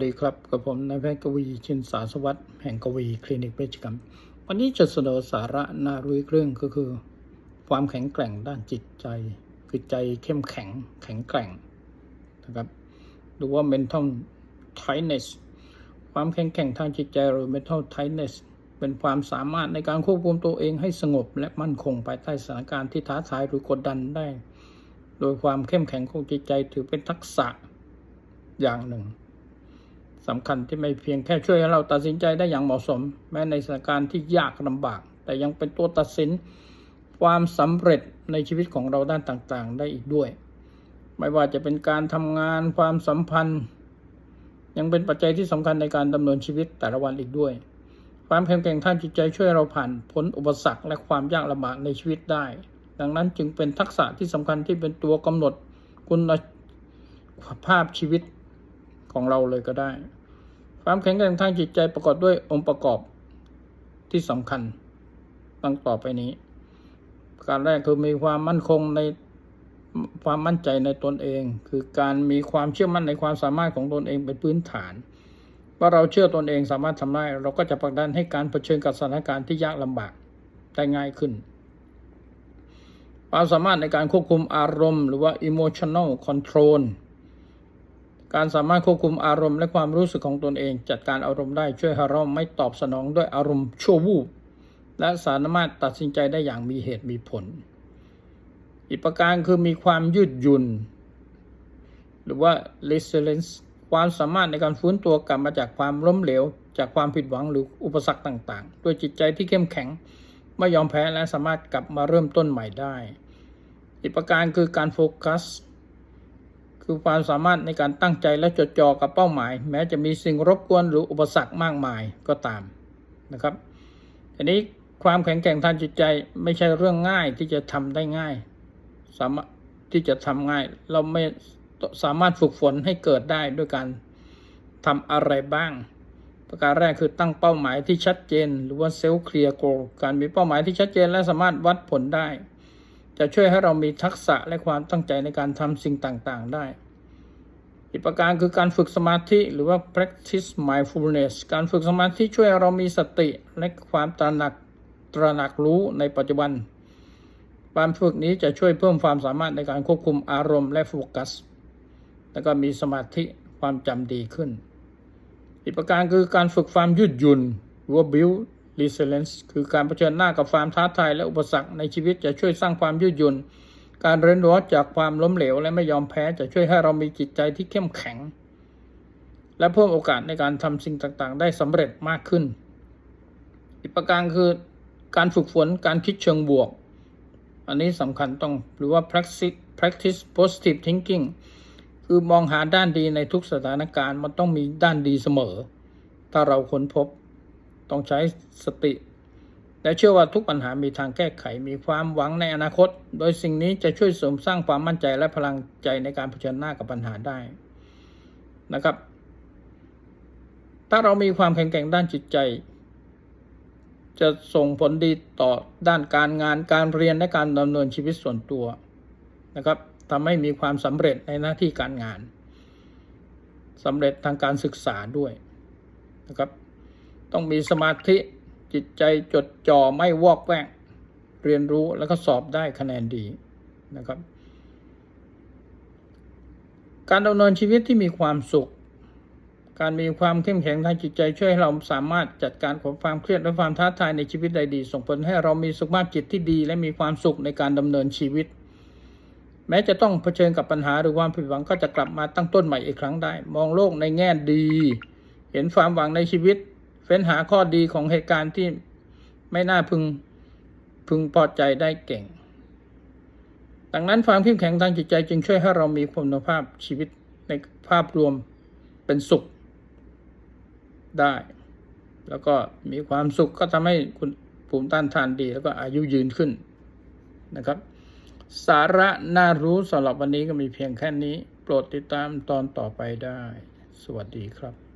สวัสดีครับกับผมนายแพทย์กวีชินสาสวัสดิ์แห่งกวีคลินิกเวชกรรม วันนี้จะเสนอสาระน่ารู้เรื่องก็คือ ความแข็งแกร่งด้านจิตใจ คือใจเข้มแข็งแข็งแกร่งนะครับหรือว่า mental tightness ความแข็งแกร่งทางจิตใจหรือ mental tightness เป็นความสามารถในการควบคุมตัวเองให้สงบและมั่นคงภายใต้สถานการณ์ที่ท้าทายหรือกดดันได้ โดยความเข้มแข็งของจิตใจถือเป็นทักษะอย่างหนึ่ง สำคัญที่ไม่เพียงแค่ช่วยให้เราตัดสินใจได้อย่างเหมาะสม แม้ในสถานการณ์ที่ยากลำบาก แต่ยังเป็นตัวตัดสินความสำเร็จในชีวิตของเราด้านต่างๆ ได้อีกด้วย ไม่ว่าจะเป็นการทำงานความสัมพันธ์ ยังเป็นปัจจัยที่สำคัญในการดำเนินชีวิตแต่ละวันอีกด้วย ความแข็งแกร่งทางจิตใจช่วยเราผ่านพ้นอุปสรรคและความยากลำบากในชีวิตได้ ดังนั้นจึงเป็นทักษะที่สำคัญที่เป็นตัวกำหนดคุณภาพชีวิต ของเราเลยก็ได้ ความแข็งแกร่งทางจิตใจประกอบด้วยองค์ประกอบที่สำคัญดังต่อไปนี้ การแรกคือมีความมั่นคงในความมั่นใจในตนเอง คือการมีความเชื่อมั่นในความสามารถของตนเองเป็นพื้นฐาน ว่าเราเชื่อตนเองสามารถทำได้ เราก็จะผลักดันให้การเผชิญกับสถานการณ์ที่ยากลำบากได้ง่ายขึ้น ความสามารถในการควบคุมอารมณ์ หรือว่า emotional control การสามารถควบคุมอารมณ์และความรู้สึกของตนเอง จัดการอารมณ์ได้ช่วยให้เราไม่ตอบสนองด้วยอารมณ์ชั่ววูบและสามารถตัดสินใจได้อย่างมีเหตุมีผล อีกประการคือมีความยืดหยุ่น หรือว่า resilience ความสามารถในการฟื้นตัวกลับมาจากความล้มเหลว จากความผิดหวังหรืออุปสรรคต่างๆ ด้วยจิตใจที่เข้มแข็ง ไม่ยอมแพ้และสามารถกลับมาเริ่มต้นใหม่ได้ อีกประการคือการโฟกัส คือความสามารถในการตั้งใจและจดจ่อกับเป้าหมาย แม้จะมีสิ่งรบกวนหรืออุปสรรคมากมายก็ตามนะครับอันนี้ความแข็งแกร่งทางจิตใจไม่ใช่เรื่องง่ายที่จะทำได้ง่าย สามารถที่จะทำง่าย เราไม่สามารถฝึกฝนให้เกิดได้ด้วยการทำอะไรบ้าง ประการแรกคือตั้งเป้าหมายที่ชัดเจน หรือว่าเซลล์เคลียร์โกการมีเป้าหมายที่ชัดเจนและสามารถวัดผลได้ จะช่วยให้เรามีทักษะและความตั้งใจในการทำสิ่งต่างๆ ได้ อีกประการคือการฝึกสมาธิหรือว่า practice mindfulness การฝึกสมาธิช่วยเรามีสติและความตระหนักตระหนักรู้ในปัจจุบัน การฝึกนี้จะช่วยเพิ่มความสามารถในการควบคุมอารมณ์และโฟกัส แล้วก็มีสมาธิความจำดีขึ้น อีกประการคือการฝึกความยืดหยุ่นหรือว่า build resilience คือการเผชิญหน้ากับความท้าทายและอุปสรรคในชีวิตจะช่วยสร้างความยืดหยุ่น การเรียนรู้จากความล้มเหลวและไม่ยอมแพ้จะช่วยให้เรามีจิตใจที่เข้มแข็ง และเพิ่มโอกาสในการทำสิ่งต่างๆ ได้สำเร็จมากขึ้น อีกประการคือการฝึกฝนการคิดเชิงบวก อันนี้สำคัญต้องหรือว่า practice practice positive thinking คือมองหาด้านดีในทุกสถานการณ์มันต้องมีด้านดีเสมอ ถ้าเราค้นพบ ต้องใช้สติ และเชื่อว่าทุกปัญหามีทางแก้ไขมีความหวังในอนาคต โดยสิ่งนี้จะช่วยเสริมสร้างความมั่นใจและพลังใจในการเผชิญหน้ากับปัญหาได้นะครับ ถ้าเรามีความแข็งแกร่งด้านจิตใจ จะส่งผลดีต่อด้านการงานการเรียนและการดำเนินชีวิตส่วนตัวนะครับทำให้มีความสำเร็จในหน้าที่การงานสำเร็จทางการศึกษาด้วยนะครับ ต้องมีสมาธิจิตใจจดจ่อไม่วอกแวก เรียนรู้แล้วก็สอบได้คะแนนดีนะครับ การดำเนินชีวิตที่มีความสุข การมีความเข้มแข็งทางจิตใจช่วยให้เราสามารถจัดการกับความเครียดและความท้าทายในชีวิตได้ดี ส่งผลให้เรามีสุขภาพจิตที่ดี และมีความสุขในการดำเนินชีวิต แม้จะต้องเผชิญกับปัญหาหรือความผิดหวังก็จะกลับมาตั้งต้นใหม่อีกครั้งได้ มองโลกในแง่ดี เห็นความหวังในชีวิต เฟ้นหาข้อดีของเหตุการณ์ที่ไม่น่าพึงพึงพอใจได้เก่ง ดังนั้นความเข้มแข็งทางจิตใจจึงช่วยให้เรามีคุณภาพชีวิตในภาพรวมเป็นสุขได้ แล้วก็มีความสุขก็ทำให้คุณภูมิต้านทานดี แล้วก็อายุยืนขึ้นนะครับ สาระน่ารู้สำหรับวันนี้ก็มีเพียงแค่นี้ โปรดติดตามตอนต่อไปได้ สวัสดีครับ